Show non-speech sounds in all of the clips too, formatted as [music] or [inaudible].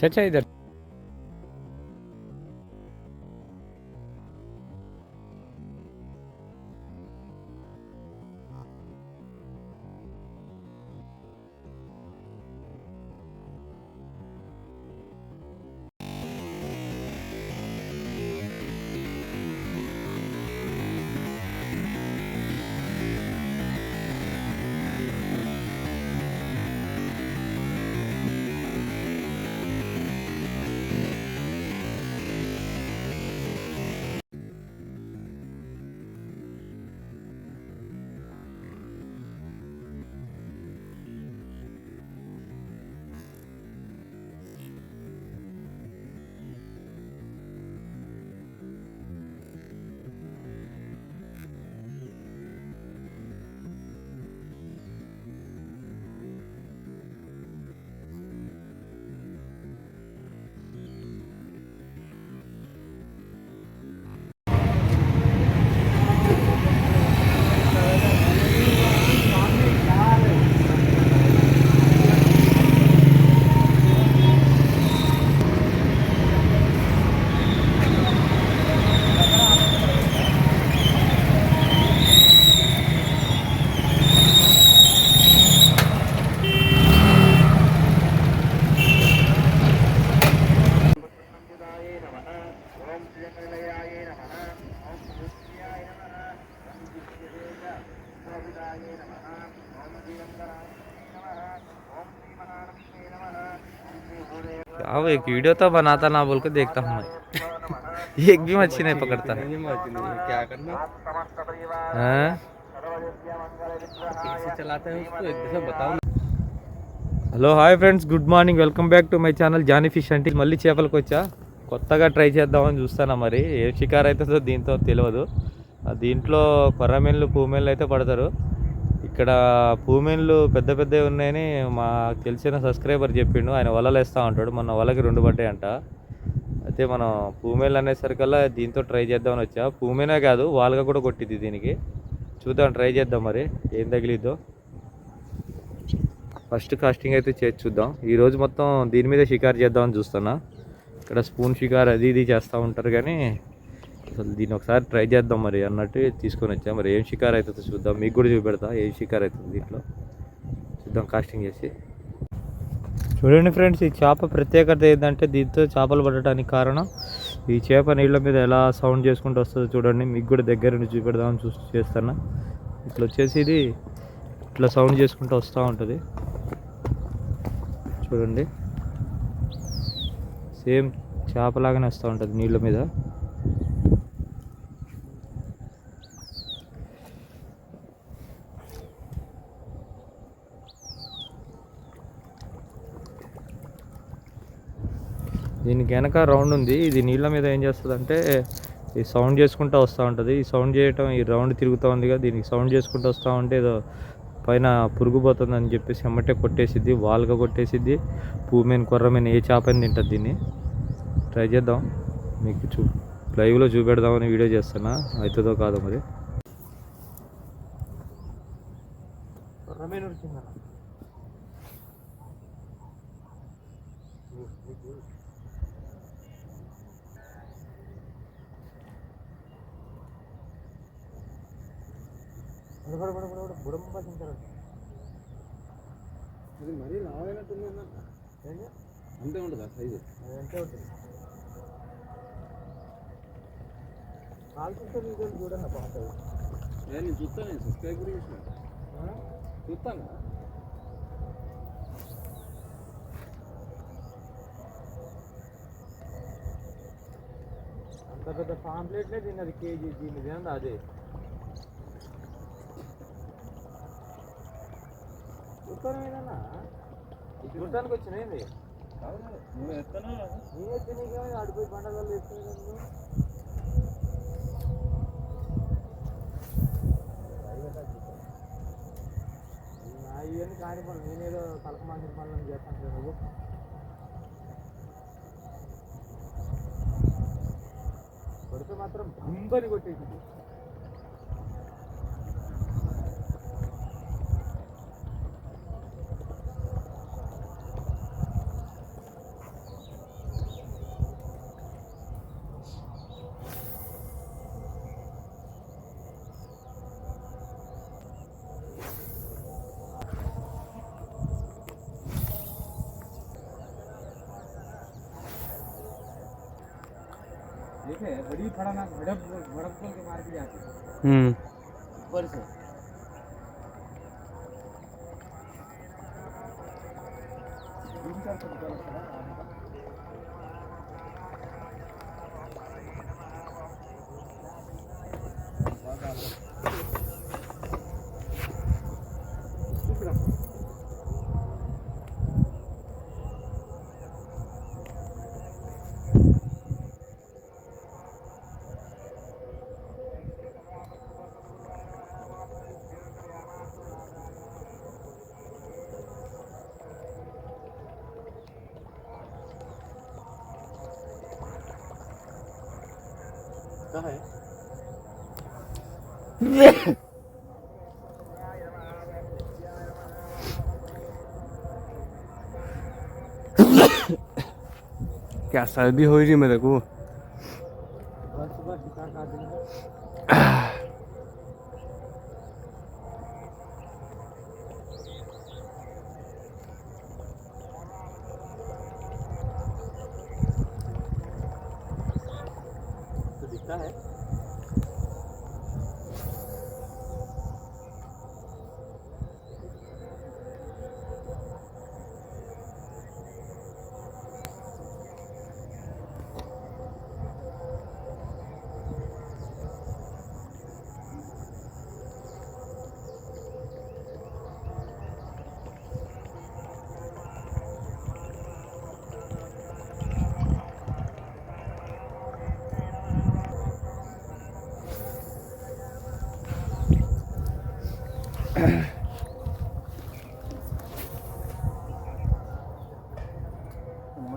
चाचा इधर क्या वो एक वीडियो तो बनाता ना बोल के देखता हूँ मैं एक [laughs] भी मच्छी नहीं पकड़ता क्या करना हाँ? कैसे चलाते हैं उसको एक दफा बताओ ना hello hi friends good morning welcome back to my channel Johnny fish అంటే మళ్ళీ చేపలకు వచ్చా కొత్తగా ట్రై చేద్దామని చూస్తానా మరి ఏ షికార్ అవుతుందో దీంతో తెలియదు ఆ దీంట్లో కొర్రమీన్లు పూమేన్లు అయితే పడతారు ఇక్కడ పూమెన్లు పెద్ద పెద్దవి ఉన్నాయని మా తెలిసిన సబ్స్క్రైబర్ చెప్పిండు. ఆయన వలలు వేస్తూ ఉంటాడు. మొన్న వలకి రెండు పడ్డాయంట. అయితే మనం పూమేన్లు అనేసరికల్లా దీంతో ట్రై చేద్దామని వచ్చా. పూమెనే కాదు వాళ్ళగా కూడా కొట్టింది దీనికి. చూద్దాం ట్రై చేద్దాం మరి. ఏం తగిలిద్దో. ఫస్ట్ కాస్టింగ్ అయితే చేసి చూద్దాం. ఈరోజు మొత్తం దీని మీద షికారు చేద్దామని చూస్తున్నా. ఇక్కడ స్పూన్ షికారు అది ఇది చేస్తూ ఉంటారు కానీ అసలు దీన్ని ఒకసారి ట్రై చేద్దాం మరి అన్నట్టు తీసుకొని వచ్చా. మరి ఏం షికార్ అవుతుందో చూద్దాం. మీకు కూడా చూపెడతా. ఏం షికార్ అవుతుంది దీంట్లో? చూద్దాం కాస్టింగ్ చేసి. చూడండి ఫ్రెండ్స్ ఈ చేప ప్రత్యేకత ఏంటంటే దీంతో చేపలు పడటానికి కారణం ఈ చేప నీళ్ళ మీద ఎలా సౌండ్ చేసుకుంటూ వస్తుందో చూడండి. మీకు కూడా దగ్గర నుండి చూపెడదామని చూసి చేస్తున్నా. ఇట్లా వచ్చేసి ఇది ఇట్లా సౌండ్ చేసుకుంటూ వస్తూ ఉంటుంది. చూడండి. సేమ్ చేపలాగానే వస్తూ ఉంటుంది నీళ్ళ మీద. దీనికి వెనక రౌండ్ ఉంది. ఇది నీళ్ళ మీద ఏం చేస్తుంది అంటే ఈ సౌండ్ చేసుకుంటూ వస్తూ ఉంటుంది. ఈ సౌండ్ చేయటం ఈ రౌండ్ తిరుగుతూ ఉందిగా దీనికి సౌండ్ చేసుకుంటూ వస్తూ ఉంటే ఏదో పైన పురుగు పోతుందని చెప్పేసి ఎమ్మటే కొట్టేసిద్ది వాల్గా కొట్టేసిద్ది. పూమెన్ కొర్రమేన్ ఏ చేపని తింటుంది దీన్ని. ట్రై చేద్దాం. మీకు చూ లైవ్లో చూపెడదామని వీడియో చేస్తున్నా. అవుతుందో కాదో మరి కొర్రమేన్ ఉడికిందా మరీ లావైనట్టుంది అంతే ఉంటుందా సైజు అంతే ఉంటుంది. కాల్చుంటే వీడియోలు చూడండి బాగుంటుంది నేను చూస్తాను నేను సబ్స్క్రైబ్ కూడా చేసిన. చూస్తాను. అంత పెద్ద పాంప్లెట్లే తిన్నది కేజీ దీని తినండి అదే. చూస్తాను ఏదన్నా చూడటానికి వచ్చినాయింది నువ్వు ఎత్తనా నేనే తినగా అడిపోయి పండగలు వేసుకునే ఇవన్నీ కాని పనులు నేనేదో తలక మాసిన చేస్తాను కదా నువ్వు కొడితే మాత్రం బంబని కొట్టేసింది. देखे बड़ी फड़ाना भड़क भड़क के मार के जाते हम्म। ऊपर से। Thank का क्या सर्दी हो रही मेरे को?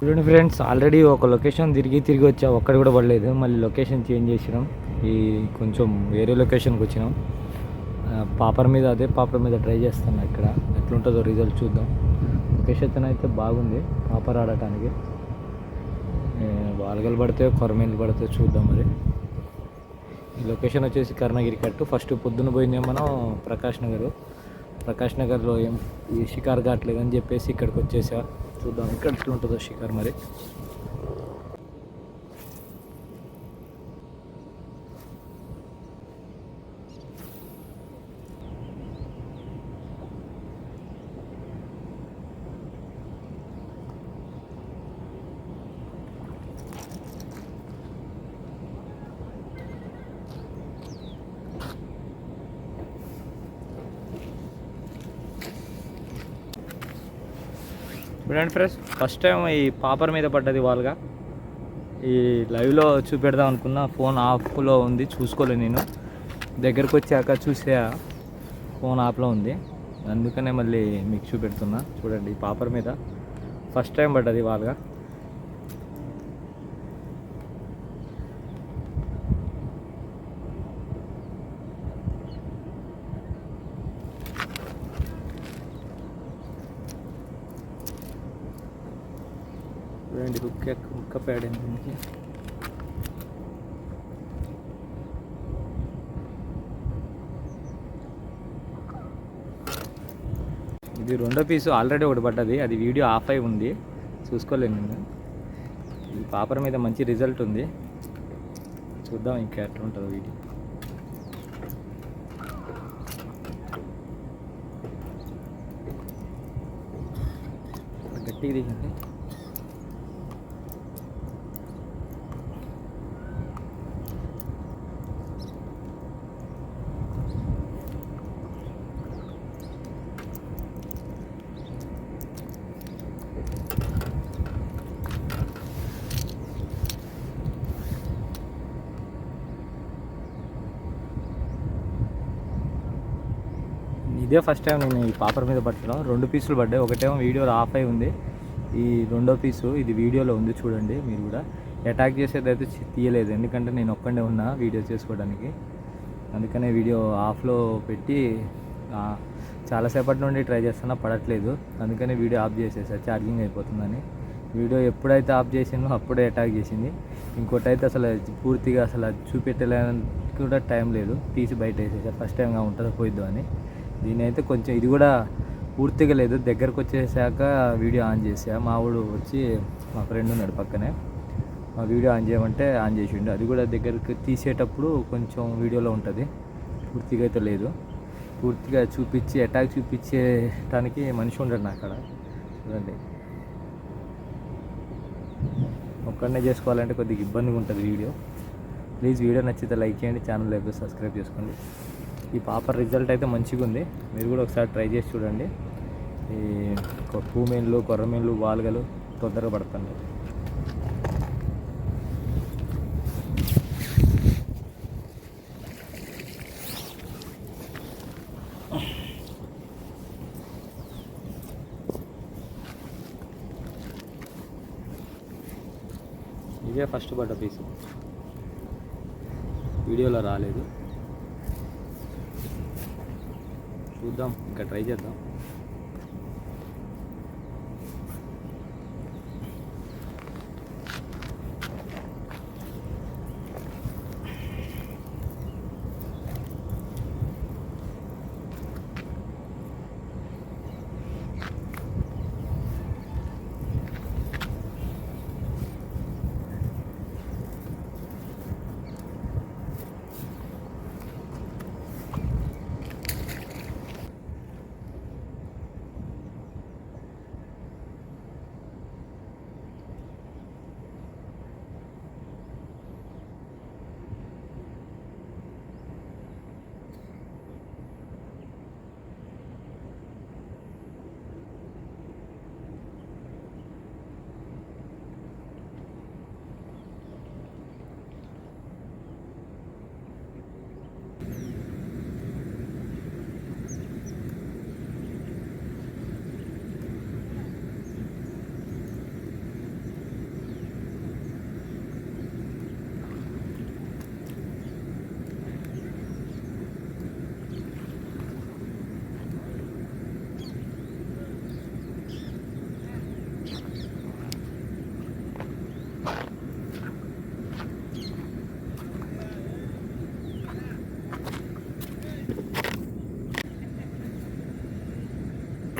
చూడండి ఫ్రెండ్స్ ఆల్రెడీ ఒక లొకేషన్ తిరిగి తిరిగి వచ్చా. ఒక్కడ కూడా పడలేదు. మళ్ళీ లొకేషన్ చేంజ్ చేసినాం. ఈ కొంచెం వేరే లొకేషన్కి వచ్చినాం. పాపర్ మీద అదే పాపర్ మీద ట్రై చేస్తాను ఇక్కడ. ఎట్లుంటుందో రిజల్ట్ చూద్దాం. లొకేషన్ అయితే బాగుంది. పాపర్ ఆడటానికి. వాలగలు పడితే కొరమేలు పడితే చూద్దాం మరి. ఈ లొకేషన్ వచ్చేసి కర్ణగిరి కట్టు. ఫస్ట్ పొద్దున పోయిందే మనం ప్రకాష్ నగర్. ప్రకాష్ నగర్లో ఏం ఈ షికార్ కావట్లేదు అని చెప్పేసి ఇక్కడికి వచ్చేసా. చూద్దాం. ఇక్కడ ఎట్లుంటుందో షికార్ మరి. చూడండి ఫ్రెండ్స్ ఫస్ట్ టైం ఈ పాపర్ మీద పడ్డది వాళ్ళగా. ఈ లైవ్లో చూపెడదాం అనుకున్న ఫోన్ ఆఫ్లో ఉంది చూసుకోలేదు నేను. దగ్గరకు వచ్చాక చూసా ఫోన్ ఆఫ్లో ఉంది. అందుకనే మళ్ళీ మీకు చూపెడుతున్నా. చూడండి ఈ పాపర్ మీద. ఫస్ట్ టైం పడ్డది వాళ్ళగా చూడండి హుక్క హుక్క ఇది రెండో పీసు ఆల్రెడీ ఒకటి పడ్డది అది వీడియో ఆఫ్ అయి ఉంది. చూసుకోలేను నేను ఈ పాపర్ మీద మంచి రిజల్ట్ ఉంది. చూద్దాం ఇంకా ఎట్లా ఉంటుందో వీడియో. గట్టిగా దిగింది ఇదే ఫస్ట్ టైం నేను ఈ పాపర్ మీద పట్టడం రెండు పీసులు పడ్డాయి. ఒకటేమో వీడియోలో ఆఫ్ అయి ఉంది. ఈ రెండో పీసు ఇది వీడియోలో ఉంది చూడండి మీరు కూడా. అటాక్ చేసేది అయితే తీయలేదు. ఎందుకంటే నేను ఒక్కడే ఉన్నా వీడియో చేసుకోవడానికి. అందుకనే వీడియో ఆఫ్లో పెట్టి చాలాసేపటి నుండి ట్రై చేస్తున్నా పడట్లేదు. అందుకనే వీడియో ఆఫ్ చేసేసా. ఛార్జింగ్ అయిపోతుందని. వీడియో ఎప్పుడైతే ఆఫ్ చేసిందో అప్పుడే అటాక్ చేసింది. ఇంకోటి అయితే అసలు పూర్తిగా అసలు చూపెట్టలేని కూడా టైం లేదు. తీసి బయట వేసేసా. ఫస్ట్ టైంగా ఉంటుందో పోయిద్దో అని. దీని అయితే కొంచెం ఇది కూడా పూర్తిగా లేదు. దగ్గరకు వచ్చేసాక వీడియో ఆన్ చేసా. మావాడు వచ్చి మా ఫ్రెండ్ ఉన్నాడు పక్కనే. మా వీడియో ఆన్ చేయమంటే ఆన్ చేసిండు. అది కూడా దగ్గరికి తీసేటప్పుడు కొంచెం వీడియోలో ఉంటుంది. పూర్తిగా అయితే లేదు. పూర్తిగా చూపించి అటాక్ చూపించేటానికి మనిషి ఉండడు నా అక్కడ చూడండి. ఒక్కడనే చేసుకోవాలంటే కొద్దిగా ఇబ్బందిగా ఉంటుంది వీడియో. ప్లీజ్ వీడియో నచ్చితే లైక్ చేయండి. ఛానల్ లేకపోతే సబ్స్క్రైబ్ చేసుకోండి. ఈ పాపర్ రిజల్ట్ అయితే మంచిగా ఉంది మీరు కూడా ఒకసారి ట్రై చేసి చూడండి. ఈ పూమేన్లు కొర్రమేన్లు వాల్గలు తొందరగా పడతాను ఇదే ఫస్ట్ పడ్డ పీసు వీడియోలో రాలేదు చూద్దాం ఇంకా ట్రై చేద్దాం.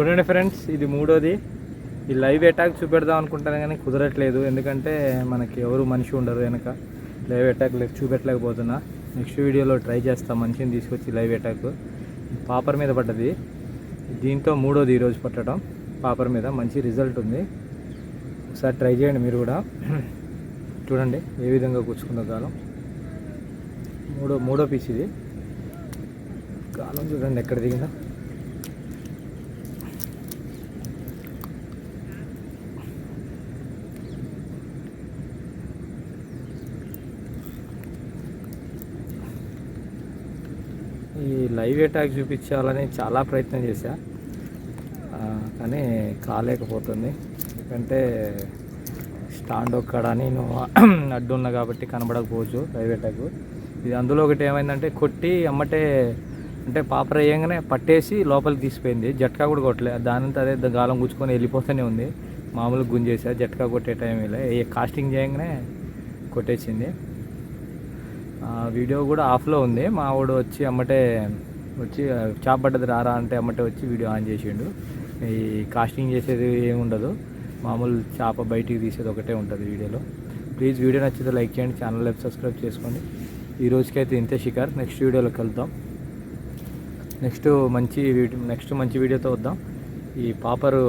చూడండి ఫ్రెండ్స్ ఇది మూడోది. ఈ లైవ్ అటాక్ చూపెడదాం అనుకుంటాను కానీ కుదరట్లేదు. ఎందుకంటే మనకి ఎవరు మనిషి ఉండరు వెనక. లైవ్ అటాక్ చూపెట్టలేకపోతున్నా. నెక్స్ట్ వీడియోలో ట్రై చేస్తా. మనిషిని తీసుకొచ్చి లైవ్ అటాక్ పాపర్ మీద పడ్డది. దీంతో మూడోది ఈరోజు పట్టడం. పాపర్ మీద మంచి రిజల్ట్ ఉంది. ఒకసారి ట్రై చేయండి మీరు కూడా. [clears throat] చూడండి ఏ విధంగా కూర్చుకుందో గాలం. మూడో మూడో పీస్ ఇది. గాలం చూడండి ఎక్కడ దిగిందో ఈ లైవ్ అటాక్ చూపించాలని చాలా ప్రయత్నం చేశా. కానీ కాలేకపోతుంది. ఎందుకంటే స్టాండ్ ఒక్కడ నేను [clears throat] అడ్డు ఉన్న కాబట్టి కనబడకపోవచ్చు లైవ్ అటాక్. ఇది అందులో ఒకటి ఏమైందంటే కొట్టి అమ్మటే అంటే పాప వేయంగానే పట్టేసి లోపలికి తీసిపోయింది. జట్కా కూడా కొట్టలేదు దానంతా అదే గాలం గుచ్చుకొని వెళ్ళిపోతూనే ఉంది. మామూలుగా గుంజేసా జట్కా కొట్టే టైం ఇలా కాస్టింగ్ చేయగానే కొట్టేసింది. వీడియో కూడా ఆఫ్లో ఉంది. మా వాడు వచ్చి అమ్మటే వచ్చి చేప పడ్డది రారా అంటే అమ్మటే వచ్చి వీడియో ఆన్ చేసిండు. ఈ కాస్టింగ్ చేసేది ఏముండదు మామూలు చేప బయటికి తీసేది ఒకటే ఉంటుంది వీడియోలో. ప్లీజ్ వీడియో నచ్చితే లైక్ చేయండి ఛానల్ సబ్స్క్రైబ్ చేసుకోండి. ఈ రోజుకైతే ఇంతే షికార్. నెక్స్ట్ వీడియోలోకి వెళ్తాం నెక్స్ట్ మంచి వీడియో నెక్స్ట్ మంచి వీడియోతో వద్దాం. ఈ పాపరు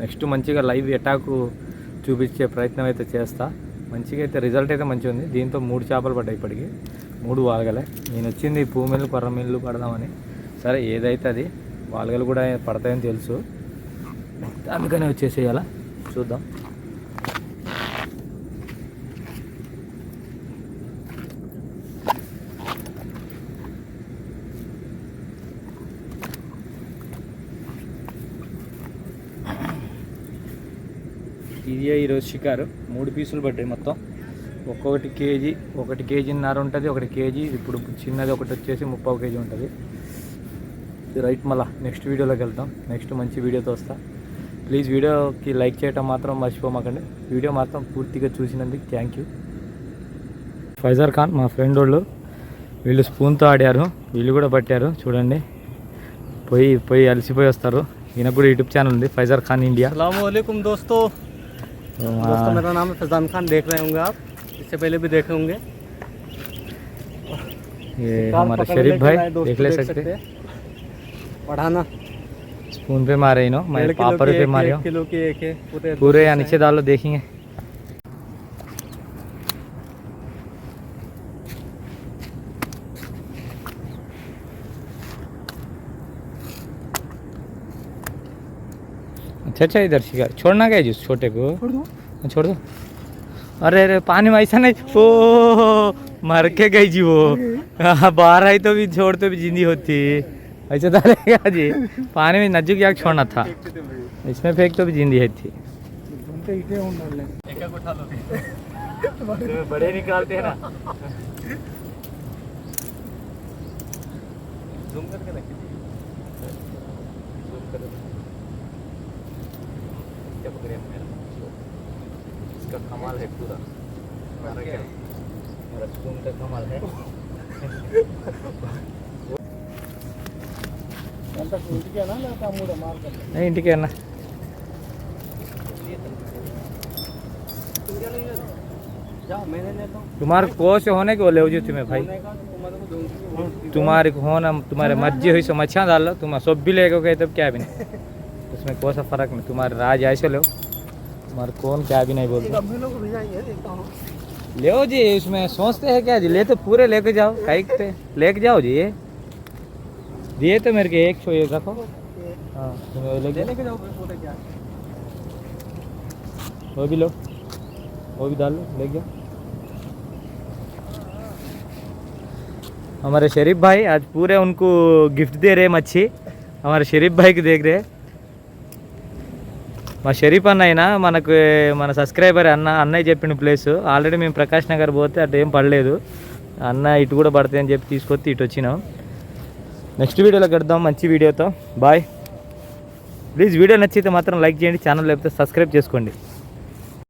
నెక్స్ట్ మంచిగా లైవ్ అటాక్ చూపించే ప్రయత్నం అయితే చేస్తా. మంచిగా అయితే రిజల్ట్ అయితే మంచిగా ఉంది దీంతో మూడు చేపలు పడ్డాయి ఇప్పటికి. మూడు వాల్గలే. నేను వచ్చింది పూమిళ్ళు కొర్రమిళ్ళు పడదామని. సరే ఏదైతే అది వాల్గలు కూడా పడతాయని తెలుసు. అందుకనే వచ్చేసేయాల. చూద్దాం. ఇది ఈరోజు షికారు. మూడు పీసులు పడ్డాయి మొత్తం. ఒక్కొక్కటి కేజీ ఒకటి కేజీన్నర ఉంటుంది ఒకటి కేజీ ఇప్పుడు చిన్నది ఒకటి వచ్చేసి ముప్పై కేజీ ఉంటుంది రైట్ మళ్ళా నెక్స్ట్ వీడియోలోకి వెళ్తాం నెక్స్ట్ మంచి వీడియోతో వస్తా ప్లీజ్ వీడియోకి లైక్ చేయటం మాత్రం మర్చిపోమాకండి వీడియో మాత్రం పూర్తిగా చూసినందుకు థ్యాంక్ యూ ఫైజర్ ఖాన్ మా ఫ్రెండ్ వాళ్ళు వీళ్ళు స్పూన్తో ఆడారు వీళ్ళు కూడా పట్టారు చూడండి పోయి పోయి అలసిపోయి వస్తారు ఈయనకు కూడా యూట్యూబ్ ఛానల్ ఉంది ఫైజర్ ఖాన్ ఇండియా असलकुम दोस्तों दोस्तों मेरा नाम है फैजान खान देख रहे होंगे आप इससे पहले भी देखे होंगे। ये हमारा शरीफ भाई देख ले सकते हैं। पढ़ाना स्पून पे मारे इन्हों मैं की पे मारे हूँ किलो की एक है पूरे या नीचे डालो देखेंगे। अच्छा अच्छा इधर शिकार छोड़ना क्या है जिस छोटे को? छोड़ दो? छोड़ दो। अरे अरे पानी में ऐसा नहीं। ओ मर के गई जी वो। हाँ, बाहर आई तो भी छोड़ते भी जिंदी होती। ऐसे डालेगा जी। पानी में नजू क्या छोड़ना था। इसमें फेंक तो भी जिंदी है थी बड़े निकालते हैं ना। जूम करके रखिए इसका कमाल है पूरा हमारा क्या मेरा स्पून का कमाल है అంతా ఇంటికేనా లేకపోతే అమ్ముడా మార్కెట్ नहीं इंटी क्या ना जाओ मैंने लेता हूँ तुम्हारे कोच होने के वो ले जो तुम्हें भाई होने का तो तुम्हारे को दूंगी तुम्हारे को होना तुम्हारे मर्जी हुई सो मच्छा डाल लो तुम सब भी लेके गए तब क्या भी नहीं उसमें कोई सा फर्क नहीं तुम्हारे राज ऐसे लो तुम्हारे कौन क्या भी नहीं बोलते हूँ। ले जी उसमें सोचते हैं क्या जी? ले तो पूरे लेके जाओ कहीं पे। लेके जाओ जी ये। दिए तो मेरे के एक छो ये रखो हाँ लेके जाओ। वो भी लो। वो भी डाल लो ले गया। हमारे शरीफ भाई आज पूरे उनको गिफ्ट दे रहे मच्छी। हमारे शरीफ भाई को देख रहे మా షరీఫ్ అన్న అయినా మనకు మన సబ్స్క్రైబర్ అన్న అన్నయ్య చెప్పిన ప్లేస్ ఆల్రెడీ మేము ప్రకాష్ నగర్ పోతే అటు ఏం పడలేదు. అన్న ఇటు కూడా పడతాయి అని చెప్పి తీసుకొచ్చి ఇటు వచ్చినాం. నెక్స్ట్ వీడియోలో కడదాం మంచి వీడియోతో బాయ్ ప్లీజ్ వీడియో నచ్చితే మాత్రం లైక్ చేయండి ఛానల్ లేకపోతే సబ్స్క్రైబ్ చేసుకోండి.